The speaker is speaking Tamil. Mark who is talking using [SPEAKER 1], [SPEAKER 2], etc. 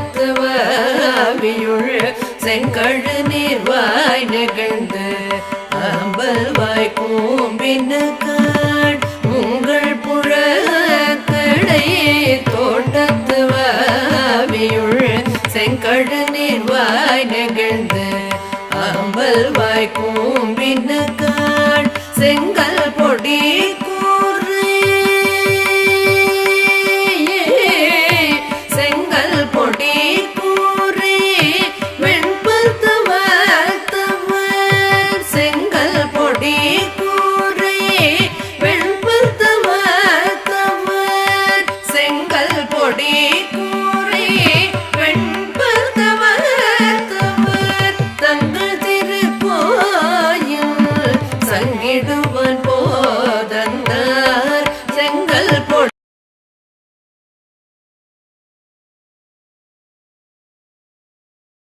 [SPEAKER 1] மனத்துவ அவியுள் செங்கழு நீர்வாய் நிகழ்ந்து அம்பல்வாய் கூம்பினுக்கான். உங்கள் புழக்கடை தோட்டத்துவ அவியுள் செங்கழு நீர்வாய் நிகழ்ந்து அம்பல்வாய் கூம்பினுக்கான். செங்கல் பொடி தங்கள் திருப்பாயில் சங்கிடுவ